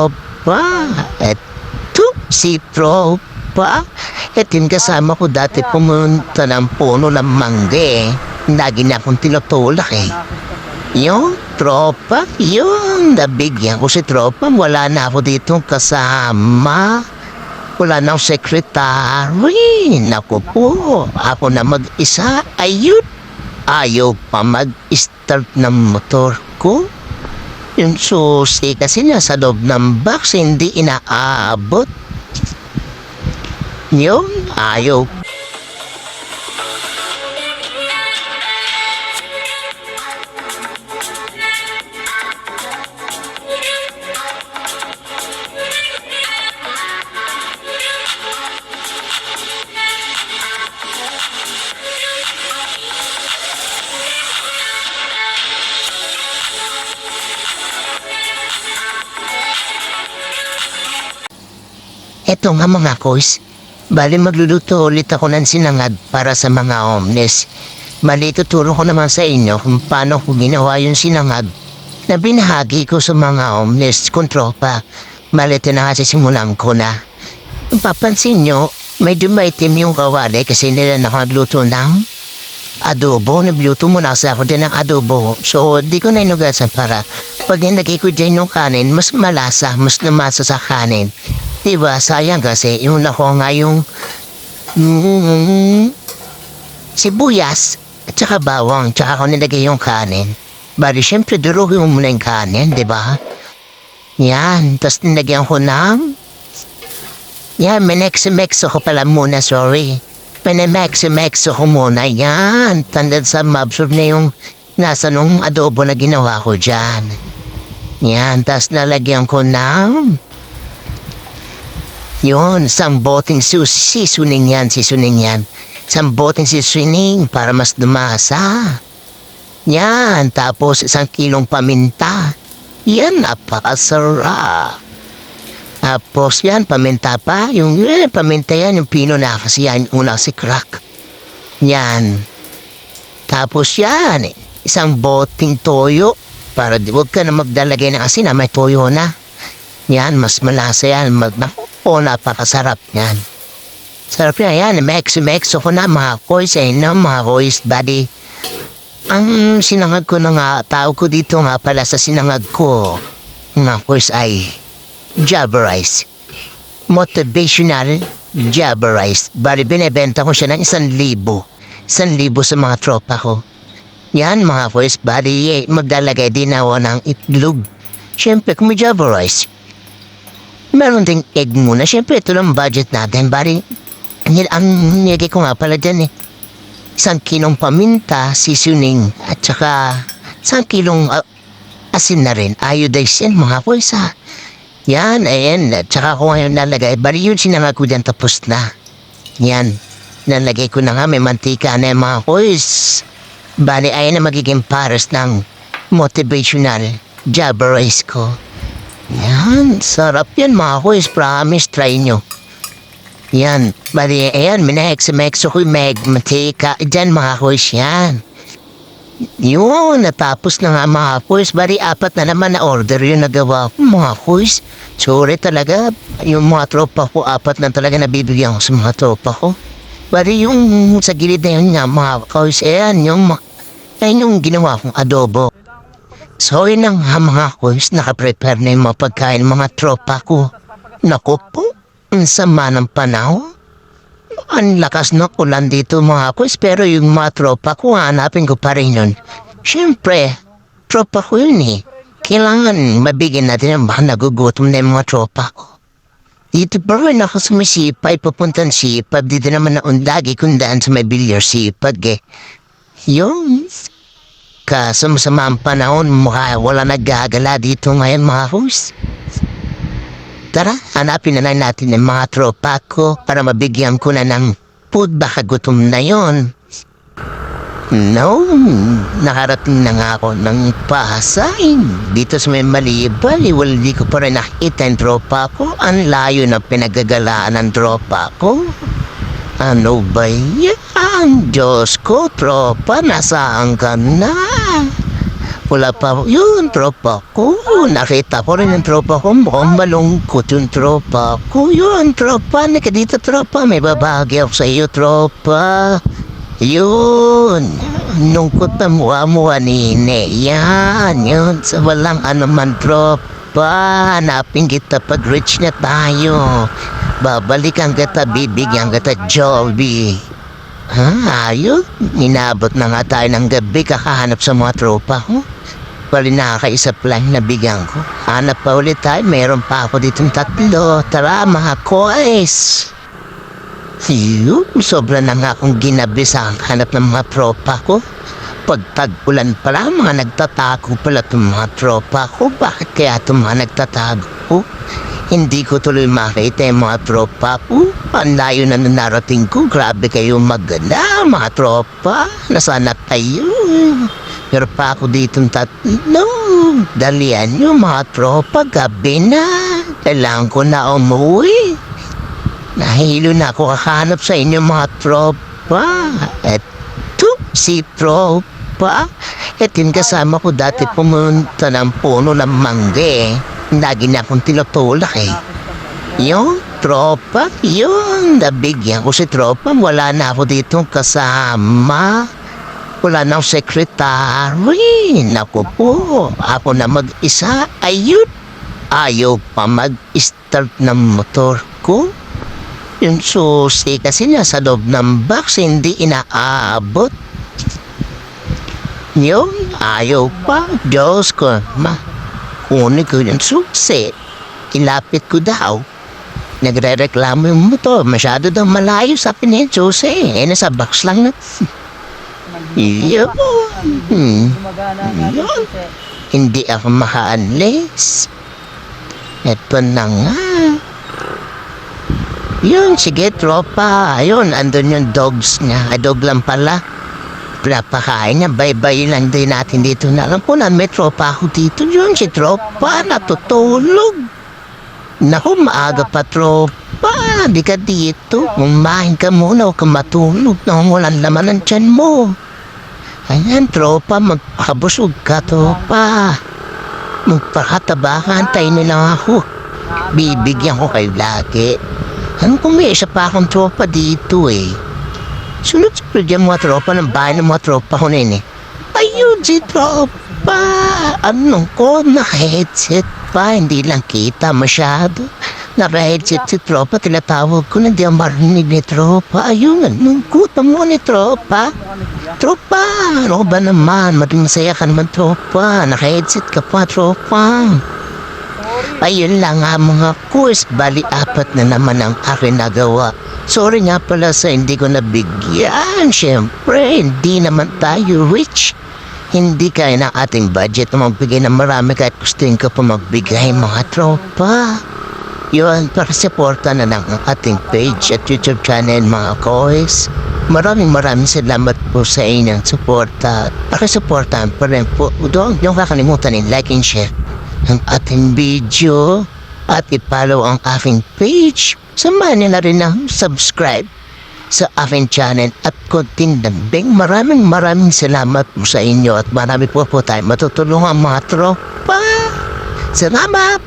Tropa. Eto, si Tropa. Ito yung kasama ko dati pumunta ng puno ng mangge. Lagi na akong tinutulak eh. Yung tropa, yun, nabigyan ko si tropa. Wala na ako dito kasama. Wala na akong sekretary. Naku po, ako na mag-isa. Ayun, ayaw pa mag-start ng motor ko. Yung susi kasi nasa loob ng box, hindi inaabot. Yun, ayaw Eto nga mga kois, bali magluluto ulit ako ng sinangad para sa mga homeless. Bali tuturo ko naman sa inyo kung paano ko ginawa yung sinangad na binahagi ko sa mga homeless kung tropa. Bali ito na kasi simulan ko na. Papansin nyo, medyo maitim yung kawali kasi nila nakagluto ng adobo. Nagluto muna sa ako din ng adobo. So, di ko na inugasan para pag nilagay ko dyan yung kanin, mas malasa, mas namasa sa kanin. Diba, sayang kasi yung nako nga yung mm, sibuyas at saka bawang tsaka ko nilagay yung kanin. Bali, syempre durugin mo muna yung kanin, di ba? Yan, tapos nilagyan ko ng yan, minexo-mexo ko pala muna, sorry. Minexo-mexo ko muna, yan. Tandaan sa mabsorb na yung nasa nung adobo na ginawa ko dyan. Yan, tapos nalagyan ko ng yun, isang boteng sus sisuning yan, sisuning yan. Isang boteng sisuning para mas dumasa. Yan, tapos isang kilong paminta. Yan, napakasarap. Tapos yan, paminta pa. Yung eh, paminta yan, yung pino na kasi yan, una si crack. Yan. Tapos yan, isang boteng toyo. Para di wag ka na magdalagay ng asin na may toyo na. Yan, mas malasa yan. Mag, naku, napakasarap yan. Sarap na yan. Mex-mex ako na mga koys eh, no, mga koys, buddy. Ang sinangag ko na nga, tawag ko dito nga pala sa sinangag ko, mga koys ay Java Rice. Motivational Java Rice. Bali, binibenta ko siya ng isang libo. Isang libo sa mga tropa ko. Yan mga boys, bali eh, maglalagay din ako ng itlog. Siyempre, kung may Java Rice, meron ding egg muna. Siyempre, ito lang budget natin. Bali, nil- ang nilagay ko nga pala dyan eh. Isang kilong paminta, seasoning, at saka isang kilong ah, asin na rin. Iodized yan mga ha. Yan, ayan. At saka ko ngayon nalagay. Bali yun sinangag ko dyan tapos na. Yan. Nalagay ko na nga may mantika na yung mga boys. Bali, ayan na magiging pares ng motivational rice ko. Yan, sarap yan mga boys. Promise, try nyo. Yan, bali, ayan, minahex-mexo ko yung meg, mantika. Diyan mga boys, yan. Yun, natapos na nga mga boys. Bali, apat na naman na order yung nagawa ko mga boys. Sorry talaga, yung mga tropa ko, apat na talaga nabibigyan ko sa mga tropa ko. Bali, yung sa gilid na yun nga mga boys, ayan, yung, ayan yung ginawa kong adobo. So, yun ang nga mga boys, nakaprepare na yung mga pagkain mga tropa ko. Naku po, ang sama ng panahon. Ang lakas ng ulan dito mga boys, pero yung mga tropa ko, hanapin ko pa rin yun. Siyempre, tropa ko yun eh. Kailangan mabigyan natin ang mga nagugutom na yung mga tropa ko. Dito pa rin ako sumisipay, papuntang sipag. Dito naman na undagi kung daan sa may bilyar sipag eh. Yung Kaso masama ang panahon, mukha wala naggagala dito ngayon mga host. Tara, hanapin na natin yung mga tropa ko para mabigyan ko na ng food baka gutom na yon. No, nakarating na nga ako ng Pasay. Dito sa may malibal, iwal di ko pa rin nakita yung tropa ko. Ang layo na pinagagalaan ng tropa ko. Ano ba yan? Diyos ko, tropa, nasaan ka na? Wala pa, yun, tropa ko. Nakita ko rin yung tropa ko. Mukhang malungkot yung tropa ko. Yun, tropa. Nika dito, tropa. May babagi ako sa iyo, tropa. Yun. Lungkot na mukha-mukha ni Ine. Yan, yun. Sa walang ano man, tropa. Hanapin kita pag rich na tayo. Babalikan kita, bibigyan kita, Joby. Ha, ayun. Inabot na nga tayo ng gabi kakahanap sa mga tropa ko. Bali nakakaisap lang na bigyan ko. Hanap pa ulit tayo. Meron pa ako ditong tatlo. Tara mga kois. Yun, sobra na nga akong ginabi sa hanap ng mga tropa ko. Pag tag-ulan pala, mga nagtatago pala itong mga tropa ko. Bakit kaya itong mga nagtatago? Hindi ko tuloy makita yung mga tropa ko. Ang layo na narating ko. Grabe kayo maganda, mga tropa. Nasaan na kayo? Pero pa ako dito tatlo. Dalian nyo, mga tropa. Gabi na. Kailangan ko na umuwi. Nahilo na ako kahanap sa inyo, mga tropa. Eto, si tropa. Yung kasama ko dati pumunta ng puno ng mangge. Lagi na akong tinutulak eh. Yung tropa, yun. Nabigyan ko si tropa. Wala na ako dito kasama. Wala na akong sekretary. Naku po, ako na mag-isa. Ayun. Ayaw pa mag-start ng motor ko. Yung susi kasi nasa loob ng box, hindi inaabot. Yun, ayaw pa. Diyos ko, ma. Kunin ko yung susi. Ilapit ko daw. Nagre-reklamo yung motor. Masyado daw malayo sa pinensusi. Eh, nasa box lang na. Yun. Yun. Hindi ako makaalis. Ito na nga. Yun, sige, tropa. Ayun, andun yung dogs niya. Ay, dog lang pala. Pinapakain niya. Bye-bye lang din natin dito na. Alam ko na, may tropa ako dito. Yun, si tropa. Natutulog. Naku, maaga pa, tropa. Di ka dito. Umahin ka muna. Huwag kang matulog. Nang walang laman ng tiyan mo. Ayan, tropa, magpakabusog ka, tropa. Magpakataba ka, antayin nila ako. Bibigyan ko kayo lagi. Ano kung may isa pa akong tropa dito eh. Sunod sa pwede mga tropa ng bahay ng mga tropa ko na yun eh. Ayun si tropa! Anong ko? Naka-headset pa, hindi lang kita masyado. Naka-headset si tropa, tinatawag ko na di ang marinig ni tropa. Ayun, anong kuta mo ni tropa? Tropa, ano ba naman? Maging masaya ka naman, tropa. Naka-headset ka pa, tropa. Ayun lang nga mga quiz, bali apat na naman ang akin nagawa. Sorry nga pala sa hindi ko nabigyan. Siyempre, hindi naman tayo rich. Hindi kaya ng ating budget na magbigay ng marami kahit gustuin ko pa magbigay mga tropa. Yun, para supporta na ng ating page at YouTube channel mga kois. Maraming maraming salamat po sa inyong suporta. Para supportahan pa rin po. Huwag niyong kakalimutan in like and share ang ating video at i-follow ang aking page. Samahan niyo na rin ang subscribe sa aking channel at konting dambing. Maraming maraming salamat po sa inyo at marami po po tayo matutulungan mga tropa. Salamat!